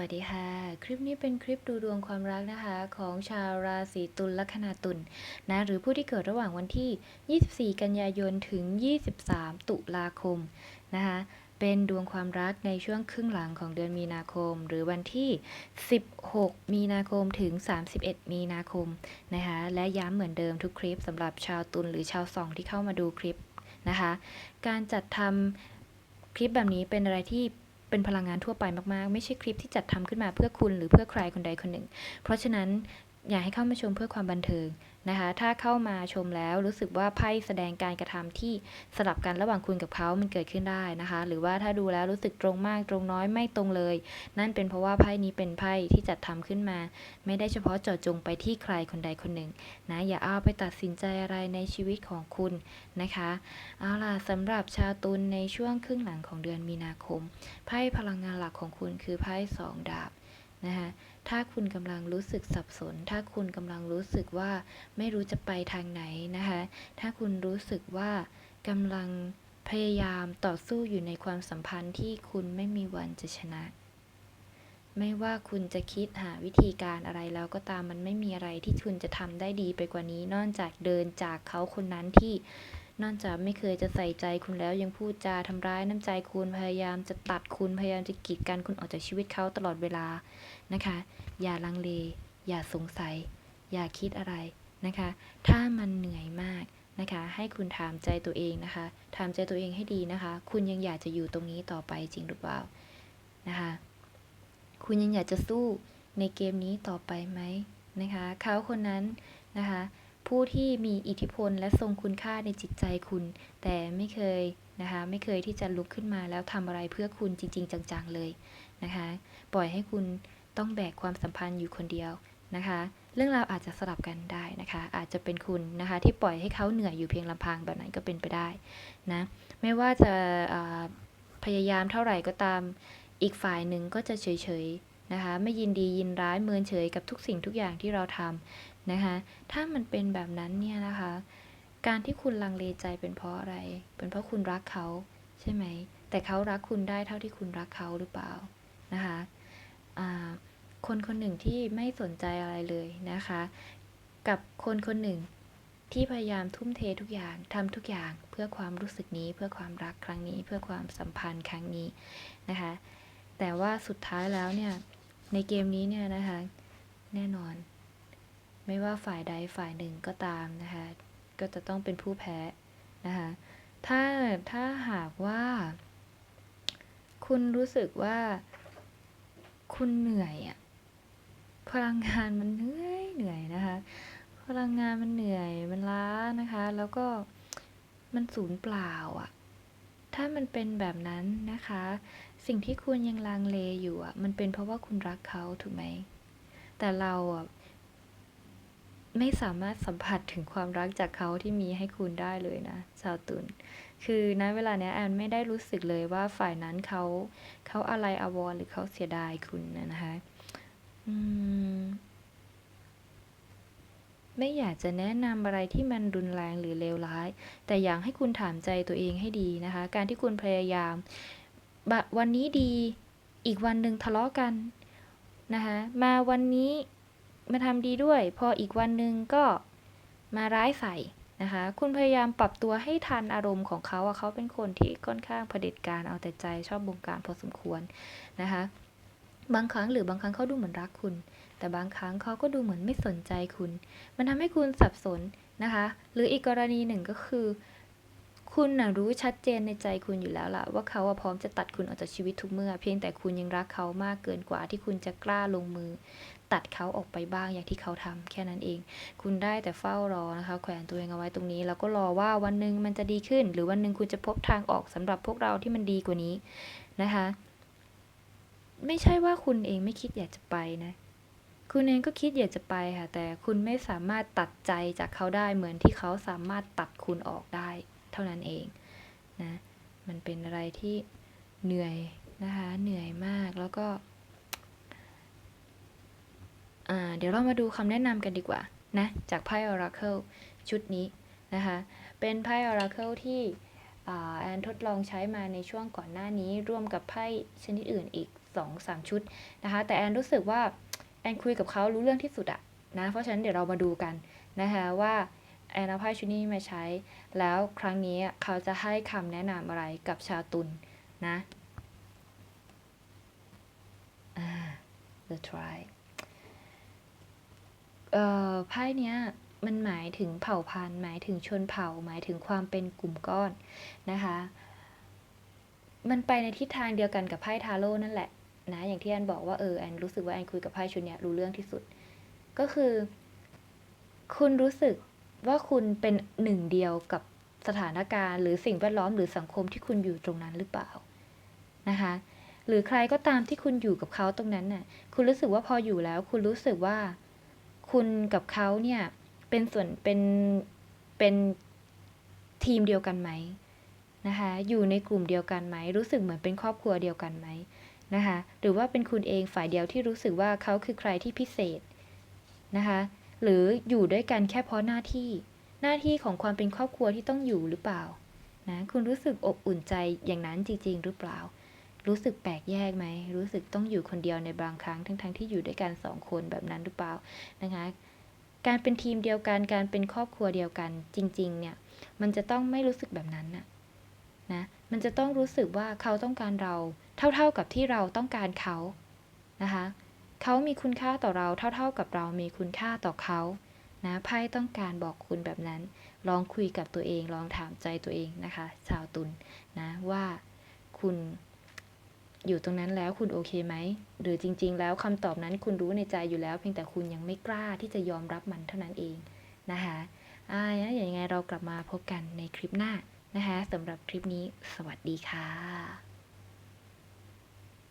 วัสดีค่ะ คลิปนี้เป็นคลิปดูดวงความรักนะคะ ของชาวราศีตุลลัคนาตุลนะหรือผู้ที่เกิดระหว่างวันที่ 24 กันยายนถึง 23 ตุลาคมนะคะเป็นดวงความรักในช่วงครึ่งหลังของเดือนมีนาคม หรือวันที่ 16 มีนาคมถึง 31 มีนาคมนะคะและย้ำเหมือนเดิมทุกคลิปสำหรับชาวตุลหรือชาวสองที่เข้ามาดูคลิปนะคะการจัดทำคลิปแบบนี้เป็นอะไรที่ เป็นพลังงานทั่วไปมากๆ ไม่ใช่คลิปที่จัดทำขึ้นมาเพื่อคุณหรือเพื่อใครคนใดคนหนึ่ง เพราะฉะนั้นอยากให้เข้ามาชมเพื่อความบันเทิง นะคะ ถ้าเข้ามาชมแล้วรู้สึกว่าไพ่แสดงการกระทำที่สลับกันระหว่างคุณกับเขามันเกิดขึ้นได้นะคะ หรือว่าถ้าดูแล้วรู้สึกตรงมากตรงน้อยไม่ตรงเลย นั่นเป็นเพราะว่าไพ่นี้เป็นไพ่ที่จัดทำขึ้นมา ไม่ได้เฉพาะเจาะจงไปที่ใครคนใดคนหนึ่งนะอย่าเอาไปตัดสินใจอะไรในชีวิตของคุณนะคะเอาล่ะสำหรับชาวตุลในช่วงครึ่งหลังของเดือนมีนาคมไพ่พลังงานหลักของคุณคือไพ่สองดาบ นะคะถ้าคุณกำลังรู้สึกสับสน ถ้าคุณกำลังรู้สึกว่าไม่รู้จะไปทางไหนนะคะถ้าคุณรู้สึกว่ากำลังพยายามต่อสู้อยู่ในความสัมพันธ์ที่คุณไม่มีวันจะชนะ ไม่ว่าคุณจะคิดหาวิธีการอะไรแล้วก็ตามมันไม่มีอะไรที่คุณจะทำได้ดีไปกว่านี้ นอกจากเดินจากเขาคนนั้นที่ นอกจากไม่เคยจะใส่ใจคุณแล้วยังพูดจาทำร้ายน้ำใจคุณพยายามจะตัดคุณพยายามจะกีดกันคุณออกจากชีวิตเขาตลอดเวลานะคะ อย่าลังเล อย่าสงสัย อย่าคิดอะไรนะคะ ถ้ามันเหนื่อยมากนะคะ ให้คุณถามใจตัวเองนะคะถามใจตัวเองให้ดีนะคะ คุณยังอยากจะอยู่ตรงนี้ต่อไปจริงหรือเปล่านะคะ คุณยังอยากจะสู้ในเกมนี้ต่อไปไหมนะคะเขาคนนั้นนะคะ ผู้ที่มีอิทธิพลและทรงคุณค่าในจิตใจคุณ แต่ไม่เคยนะคะไม่เคยที่จะลุกขึ้นมาแล้วทำอะไรเพื่อคุณจริง ๆ จังๆเลยนะคะปล่อยให้คุณต้องแบกความสัมพันธ์อยู่คนเดียวนะคะ เรื่องราวอาจจะสลับกันได้นะคะ อาจจะเป็นคุณนะคะที่ปล่อยให้เขาเหนื่อยอยู่เพียงลำพังแบบนั้นก็เป็นไปได้นะไม่ว่าจะพยายามเท่าไหร่ก็ตามอีกฝ่ายหนึ่งก็จะเฉยๆนะคะไม่ยินดียินร้ายเมินเฉยกับทุกสิ่งทุกอย่างที่เราทำ นะคะ ถ้ามันเป็นแบบนั้นเนี่ยนะคะ การที่คุณลังเลใจเป็นเพราะอะไร เป็นเพราะคุณรักเขาใช่ไหม แต่เขารักคุณได้เท่าที่คุณรักเขาหรือเปล่านะคะคนคนหนึ่งที่ไม่สนใจอะไรเลยนะคะ กับคนคนหนึ่งที่พยายามทุ่มเททุกอย่างทำทุกอย่างเพื่อความรู้สึกนี้เพื่อความรักครั้งนี้ เพื่อความสัมพันธ์ครั้งนี้นะคะ แต่ว่าสุดท้ายแล้วเนี่ยในเกมนี้เนี่ยนะคะ แน่นอน ไม่ว่าฝ่ายใดฝ่ายหนึ่งก็ตามนะคะ ก็จะต้องเป็นผู้แพ้นะคะ ถ้าถ้าหากว่า คุณรู้สึกว่าคุณเหนื่อยอะพลังงานมันเหนื่อยเหนื่อยนะคะ พลังงานมันเหนื่อยมันล้านะคะ แล้วก็มันสูญเปล่าอะถ้ามันเป็นแบบนั้นนะคะ สิ่งที่คุณยังลังเลอยู่อะมันเป็นเพราะว่าคุณรักเขาถูกไหมแต่เราอะ ไม่สามารถสัมผัสถึงความรักจากเขาที่มีให้คุณได้เลยนะชาวตุลคือณเวลาเนี้ยแอนไม่ได้รู้สึกเลยว่าฝ่ายนั้นเขาเขาอะไรอาวรณ์หรือเขาเสียดายคุณนะนะคะอืมไม่อยากจะแนะนำอะไรที่มันรุนแรงหรือเลวร้าย แต่อยากให้คุณถามใจตัวเองให้ดีนะคะ การที่คุณพยายามวันนี้ดี อีกวันหนึ่งทะเลาะกันนะคะ มาวันนี้ มาทำดีด้วย พออีกวันหนึ่งก็มาร้ายใส่นะคะ คุณพยายามปรับตัวให้ทันอารมณ์ของเขาอะเขาเป็นคนที่ค่อนข้างเผด็จการเอาแต่ใจชอบบงการพอสมควรนะคะ บางครั้งหรือบางครั้งเขาดูเหมือนรักคุณ แต่บางครั้งเขาก็ดูเหมือนไม่สนใจคุณ มันทำให้คุณสับสนนะคะ หรืออีกกรณีหนึ่งก็คือ คุณนะรู้ชัดเจนในใจคุณอยู่แล้วล่ะ ว่าเขาพร้อมจะตัดคุณออกจากชีวิตทุกเมื่อ เพียงแต่คุณยังรักเขามากเกินกว่าที่คุณจะกล้าลงมือ ตัดเขาออกไปบ้างอย่างที่เขาทำแค่นั้นเอง คุณได้แต่เฝ้ารอนะคะ แขวนตัวเองเอาไว้ตรงนี้ แล้วก็รอว่าวันหนึ่งมันจะดีขึ้น หรือวันหนึ่งคุณจะพบทางออกสำหรับพวกเราที่มันดีกว่านี้นะคะ ไม่ใช่ว่าคุณเองไม่คิดอยากจะไปนะคุณเองก็คิดอยากจะไปค่ะ แต่คุณไม่สามารถตัดใจจากเขาได้เหมือนที่เขาสามารถตัดคุณออกได้ เท่านั้นเองนะ มันเป็นอะไรที่เหนื่อยนะคะ เหนื่อยมากแล้วก็ เดี๋ยวเรามาดูคำแนะนำกันดีกว่านะจากไพ่ Oracle ชุดนี้นะคะเป็นไพ่ Oracle ที่แอนทดลองใช้มาในช่วงก่อนหน้านี้ร่วมกับไพ่ชนิดอื่นอีก 2-3 ชุดนะคะแต่แอนรู้สึกว่าแอนคุยกับเขารู้เรื่องที่สุดอะนะเพราะฉะนั้นเดี๋ยวเรามาดูกันนะคะว่าแอนเอาไพ่ชุดนี้มาใช้ แล้วครั้งนี้เขาจะให้คำแนะนำอะไรกับชาวตุลนะ the try เอ่อไพ่เนี้ยมันหมายถึงเผ่าพันธุ์หมายถึงชนเผ่า หมายถึงความเป็นกลุ่มก้อนนะคะ มันไปในทิศทางเดียวกันกับไพ่ทาโร่นั่นแหละนะอย่างที่แอนบอกว่าเออแอนรู้สึกว่าแอนคุยกับไพ่ชุดเนี้ยรู้เรื่องที่สุด ก็คือ คุณรู้สึกว่าคุณเป็นหนึ่งเดียวกับสถานการณ์ หรือสิ่งแวดล้อมหรือสังคมที่คุณอยู่ตรงนั้นหรือเปล่านะคะ หรือใครก็ตามที่คุณอยู่กับเขาตรงนั้นน่ะ คุณรู้สึกว่าพออยู่แล้ว คุณรู้สึกว่า คุณกับเขาเนี่ยเป็นส่วนเป็นเป็นทีมเดียวกันไหมนะคะอยู่ในกลุ่มเดียวกันไหม รู้สึกเหมือนเป็นครอบครัวเดียวกันไหมนะคะหรือว่าเป็นคุณเองฝ่ายเดียวที่รู้สึกว่าเขาคือใครที่พิเศษนะคะหรืออยู่ด้วยกันแค่เพราะหน้าที่หน้าที่ของความเป็นครอบครัวที่ต้องอยู่หรือเปล่านะคุณรู้สึกอบอุ่นใจอย่างนั้นจริง ๆ หรือเปล่า รู้สึกแปลกแยกไหม รู้สึกต้องอยู่คนเดียวในบางครั้ง ทั้งๆทที่อยู่ด้วยกันสองคนแบบนั้นหรือเปล่านะคะ การเป็นทีมเดียวกัน การเป็นครอบครัวเดียวกันจริง ๆ เนี่ย มันจะต้องไม่รู้สึกแบบนั้นนะนะ มันจะต้องรู้สึกว่าเขาต้องการเรา เท่าๆกับที่เราต้องการเขานะคะ เขามีคุณค่าต่อเราเท่า ๆ กับเรามีคุณค่าต่อเขานะไพ่ต้องการบอกคุณแบบนั้น ลองคุยกับตัวเอง ลองถามใจตัวเองนะคะ ชาวตุลนนะว่าคุณ อยู่ตรงนั้นแล้วคุณโอเคไหม หรือจริง ๆ แล้วคำตอบนั้นคุณรู้ในใจอยู่แล้ว เพียงแต่คุณยังไม่กล้าที่จะยอมรับมันเท่านั้นเองนะคะอ่าอย่างไงเรากลับมาพบกันในคลิปหน้านะคะสำหรับคลิปนี้ สวัสดีค่ะ